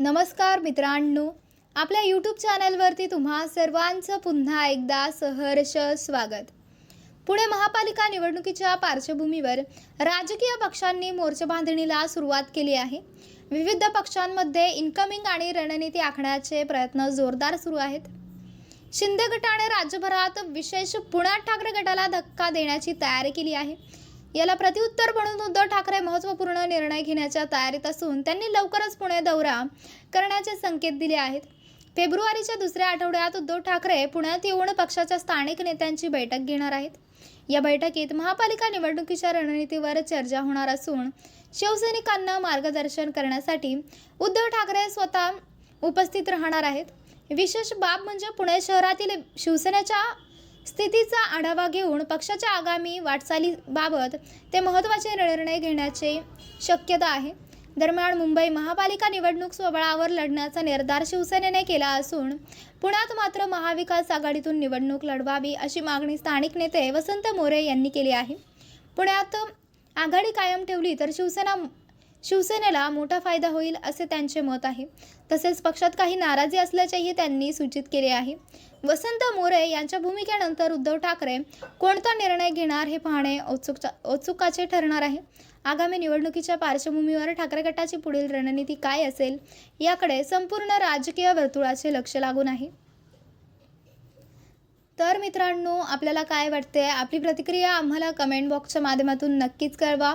नमस्कार मित्रांनो आपल्या यूट्यूब चॅनलवरती तुम्हा सर्वांचं पुन्हा एकदा सहर्ष स्वागत. पुणे महापालिका निवडणुकीच्या पार्श्वभूमीवर राजकीय पक्षांनी मोर्चे बांधणीला सुरुवात केली आहे. विविध पक्षांमध्ये इन्कमिंग आणि रणनीती आखण्याचे प्रयत्न जोरदार सुरू आहेत. शिंदे गटाने राज्यभरात विशेष पुण्यात ठाकरे गटाला धक्का देण्याची तयारी केली आहे. याला प्रत्युत्तर म्हणून उद्धव ठाकरे महत्त्वपूर्ण निर्णय घेण्याच्या तयारीत असून त्यांनी लवकरच पुणे दौरा करण्याचे संकेत दिले आहेत. फेब्रुवारीच्या दुसऱ्या आठवड्यात उद्धव ठाकरे पुण्यात येऊन पक्षाच्या स्थानिक नेत्यांची बैठक घेणार आहेत. या बैठकीत महापालिका निवडणुकीच्या रणनीतीवर चर्चा होणार असून शिवसैनिकांना मार्गदर्शन करण्यासाठी उद्धव ठाकरे स्वतः उपस्थित राहणार आहेत. विशेष बाब म्हणजे पुणे शहरातील शिवसेनेच्या स्थितीचा आढावा घेऊन पक्षाच्या आगामी वाटचालीबाबत ते महत्त्वाचे निर्णय घेण्याची शक्यता आहे. दरम्यान मुंबई महापालिका निवडणूक स्वबळावर लढण्याचा निर्धार शिवसेनेने केला असून पुण्यात मात्र महाविकास आघाडीतून निवडणूक लढवावी अशी मागणी स्थानिक नेते वसंत मोरे यांनी केली आहे. पुण्यात आघाडी कायम ठेवली तर शिवसेना शिवसेनेला मोठा फायदा होईल असे त्यांचे मत आहे. तसेच पक्षात काही नाराजी असल्याचेही त्यांनी सूचित केले आहे. वसंत मोरे यांच्या भूमिकेनंतर उद्धव ठाकरे कोणता निर्णय घेणार हे पाहणे औत्सुक औत्सुकाचे ठरणार आहे. आगामी निवडणुकीच्या पार्श्वभूमीवर ठाकरे गटाची पुढील रणनीती काय असेल याकडे संपूर्ण राजकीय वर्तुळाचे लक्ष लागून आहे. तर मित्रांनो आपल्याला काय वाटते आपली प्रतिक्रिया आम्हाला कमेंट बॉक्सच्या माध्यमातून नक्कीच कळवा.